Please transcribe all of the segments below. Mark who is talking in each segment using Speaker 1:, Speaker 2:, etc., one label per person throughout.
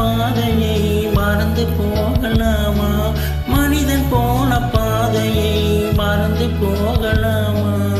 Speaker 1: பாதையை மறந்து போகலாமா? மனிதன் போன பாதையை மறந்து போகலாமா?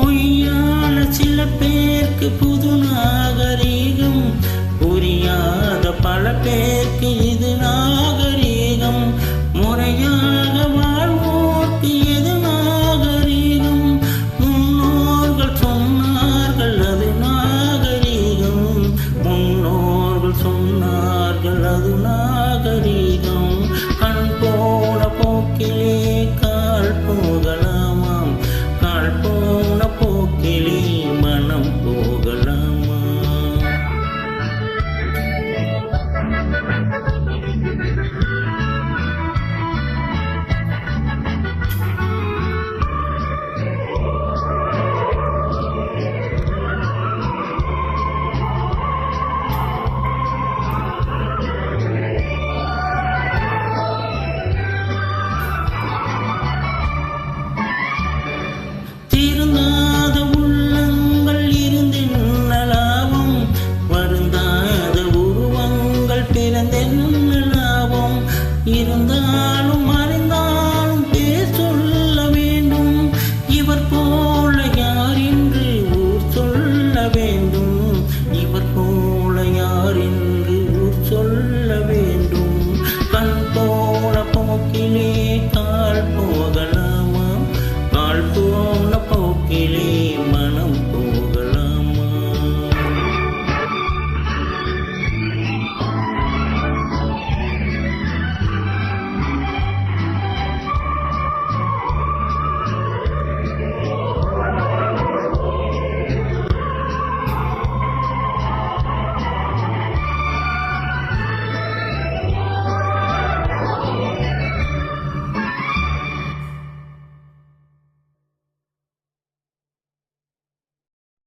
Speaker 1: பொய்யான சில பேருக்கு புது நாகரீகம் புரியாத பல பேருக்கு